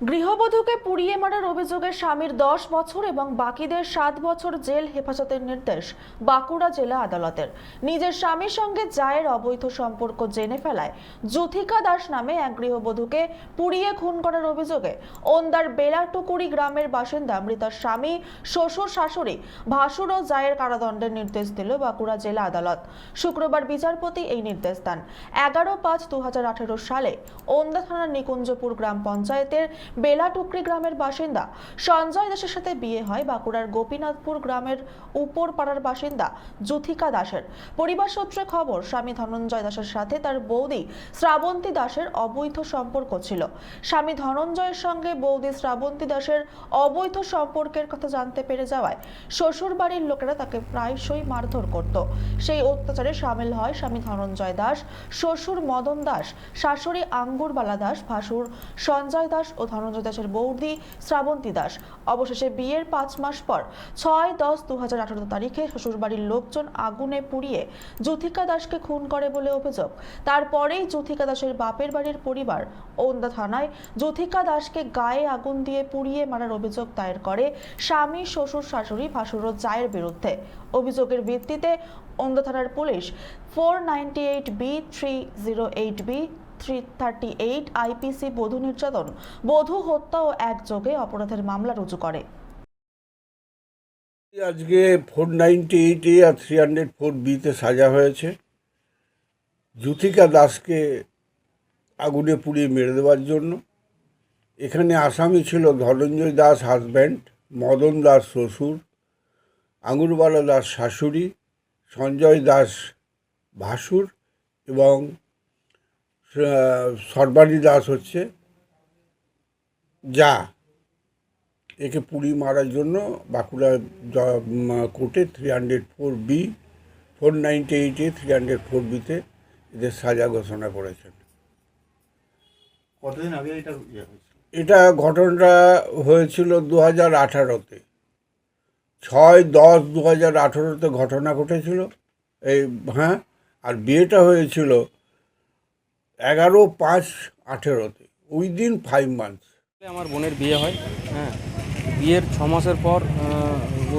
গৃহবধূকে পুড়িয়ে মারার অভিযোগে স্বামীর দশ বছর এবং বাকিদের সাত বছর জেল হেফাজতের নির্দেশ বাঁকুড়া জেলা আদালতের। নিজের স্বামীর সঙ্গে জায়ের অবৈধ সম্পর্ক জেনে ফেলায় যুথিকা দাস নামে এক গৃহবধূকে পুড়িয়ে খুন করার অভিযোগে ওন্দার বেলাটুকুরি গ্রামের বাসিন্দা মৃতার স্বামী, শ্বশুর, শাশুড়ি ভাসুর ও জায়ের কারাদণ্ডের নির্দেশ দিল বাঁকুড়া জেলা আদালত। শুক্রবার বিচারপতি এই নির্দেশ দেন। এগারো পাঁচ দু সালে ওন্দা থানার নিকুঞ্জপুর গ্রাম পঞ্চায়েতের বেলাটুকরি গ্রামের বাসিন্দা। সঞ্জয় দাসের সাথে বিয়ে হয় বাঁকুড়ার গোপীনাথপুর গ্রামের উপর পাড়ার বাসিন্দা যুথিকা দাসের। পরিবার সূত্রে খবর, স্বামী ধনঞ্জয় দাসের সাথে তার বৌদি শ্রাবন্তী দাসের অবৈধ সম্পর্ক ছিল। স্বামী ধনঞ্জয়ের সঙ্গে বৌদি শ্রাবন্তী দাসের অবৈধ সম্পর্কের কথা জানতে পেরে যাওয়ায় শ্বশুর বাড়ির লোকেরা তাকে প্রায়শই মারধর করত। সেই অত্যাচারে সামিল হয় স্বামী ধনঞ্জয় দাস, শ্বশুর মদন দাস, শাশুড়ি আঙ্গুরবালা দাস, ভাসুর সঞ্জয় দাস ও ধনঞ্জয় দাসের বৌদি শ্রাবন্তী দাস। অবশেষে বিয়ের পাঁচ মাস পর ছয় দশ দু হাজার আঠারো তারিখে শ্বশুরবাড়ির লোকজন আগুনে পুড়িয়ে যুথিকা দাসকে খুন করে বলে অভিযোগ। তারপরেই যুথিকা দাসের বাপের বাড়ির পরিবার ওন্দা থানায় যুথিকা দাসকে গায়ে আগুন দিয়ে পুড়িয়ে মারার অভিযোগ দায়ের করে স্বামী, শ্বশুর, শাশুড়ি, ভাসুর জায়ের বিরুদ্ধে। অভিযোগের ভিত্তিতে ওন্দা থানার police four ninety eight B three zero eight B three thirty eight IPC বধূ নির্যাতন। বধূ হত্যা ও একযোগে অপরাধের মামলা রুজু করে। আজকে ফোর নাইনটি এইটে আর থ্রি হান্ড্রেড ফোর বিতে সাজা হয়েছে। যুথিকা দাসকে আগুনে পুড়িয়ে মেরে দেওয়ার জন্য। এখানে আসামি ছিল ধনঞ্জয় দাস হাজব্যান্ড, মদন দাস শ্বশুর আঙুরবালা দাস শাশুড়ি, সঞ্জয় দাস ভাসুর এবং সর্বাণী দাস হচ্ছে। যা একে পুড়ি মারার জন্য বাঁকুড়া জ- কোর্টে three hundred four B four ninety এইটে থ্রি হান্ড্রেড ফোর বিতে এদের সাজা ঘোষণা করেছেন। কতদিন আগে এটা ইয়ে এটা ঘটনাটা হয়েছিল দু হাজার আঠারোতে ছয় দশ দু হাজার আঠারোতে ঘটনা ঘটেছিল। এই হ্যাঁ আর বিয়েটা হয়েছিল এগারো পাঁচ আঠেরোতে, উইদিন ফাইভ মান্থস আমার বোনের বিয়ে হয় হ্যাঁ। বিয়ের ছ মাসের পর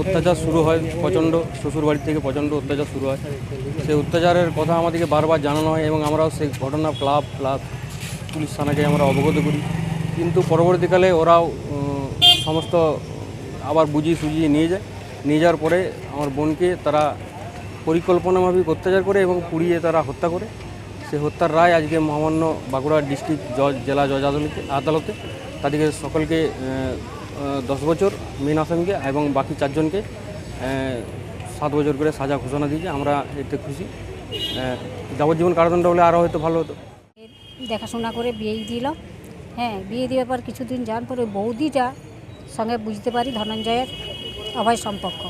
অত্যাচার শুরু হয়, প্রচণ্ড শ্বশুরবাড়ি থেকে প্রচণ্ড অত্যাচার শুরু হয়। সেই অত্যাচারের কথা আমাদেরকে বারবার জানানো হয় এবং আমরাও সেই ঘটনা ক্লাব ক্লাব, পুলিশ থানাকে আমরা অবগত করি। কিন্তু পরবর্তীকালে ওরাও সমস্ত আবার বুঝিয়ে সুজিয়ে নিয়ে যায়। নিয়ে যাওয়ার পরে আমার বোনকে তারা পরিকল্পনাভাবে অত্যাচার করে এবং পুড়িয়ে তারা হত্যা করে। সেই হত্যার রায় আজকে মহামান্য বাঁকুড়া ডিস্ট্রিক্ট জজ জেলা জজ আদালতে। আদালতে তাদেরকে সকলকে দশ বছর মেন আসামিকে এবং বাকি চারজনকে সাত বছর করে সাজা ঘোষণা দিয়েছে। আমরা এতে খুশি। যাবজ্জীবন কারাদণ্ড হলে আরও হয়তো ভালো হতো। দেখাশোনা করে বিয়ে দিল। হ্যাঁ বিয়ে দেওয়ার পর কিছুদিন যাওয়ার পরে বৌদিটা সঙ্গে বুঝতে পারি ধনঞ্জয়ের অভয় সম্পর্ক।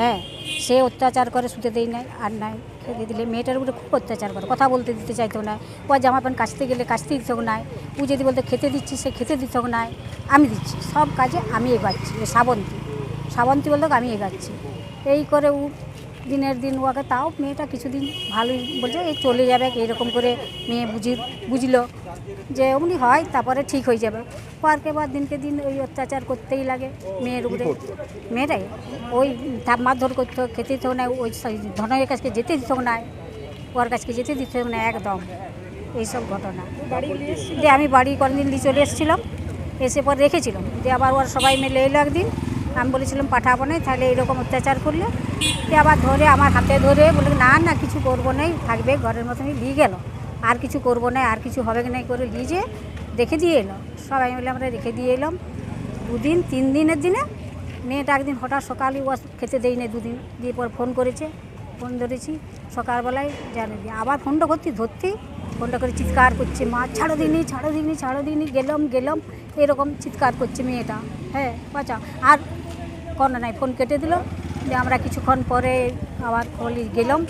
হ্যাঁ সে অত্যাচার করে শুতে দেই নাই, আর নাই। খেতে দিলে মেয়েটার উপরে খুব অত্যাচার করে, কথা বলতে দিতে চাইতো না ও জামা প্যান্ট কাচতে গেলে কাচতে দিত নাই। ও যদি বলতে, খেতে দিচ্ছি, সে খেতে দিত নাই। আমি দিচ্ছি, সব কাজে আমি এগাচ্ছি সাবন্তী। সাবন্তী বলতো, আমি এগাচ্ছি। এই করে ও দিনের দিন ওকে তাও মেয়েটা কিছুদিন ভালোই বলছে এই চলে যাবে। এইরকম করে মেয়ে বুঝি বুঝলো যে অমনি হয় তারপরে ঠিক হয়ে যাবে। পার্কে বা দিনকে দিন ওই অত্যাচার করতেই লাগে মেয়ের উপরে। মেয়েটাই ওই তাপ মারধর করতো খেতে দিত না ওই ধনয়ের কাছকে যেতে দিত না ওর কাছকে যেতে দিত না একদম। এইসব ঘটনা। দিয়ে আমি বাড়ি কদিন দিয়ে চলে এসেছিলাম এসে পর রেখেছিলাম। দিয়ে আবার ওর সবাই মিলে এলো একদিন আমি বলেছিলাম পাঠাবো না, তাহলে এরকম অত্যাচার করলে দিয়ে আবার ধরে আমার হাতে ধরে বলে, না না, কিছু করব না, থাকবে, ঘরের মতনই নিয়ে গেল। আর কিছু করব না, আর কিছু হবে কি নাই করে যে রেখে দিয়ে এলো। সবাই মিলে আমরা রেখে দিয়ে এলাম। দুদিন, তিন দিনের দিনে মেয়েটা একদিন হঠাৎ সকালে ও খেতে দেই না দুদিন দিয়ে পর ফোন করেছে, ফোন ধরেছি। সকালবেলায় জানে দিয়ে আবার ফোনটা করতে ধরতেই ফোনটা করে চিৎকার করছে, মা, ছাড়ো দিনি ছাড়ো দিনি ছাড়ো দিনি, গেলাম গেলাম। এরকম চিৎকার করছে মেয়েটা। হ্যাঁ বাঁচা আর কোনো নাই, ফোন কেটে দিল, যে আমরা কিছুক্ষণ পরে আবার খলি গেলাম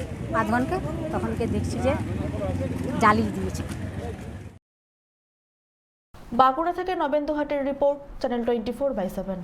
আধ ঘণ্টা তখনকে দেখছি যে জ্বালিয়ে দিয়েছে। বাঁকুড়া থেকে নবেন্দু হাটের report, channel twenty four by seven.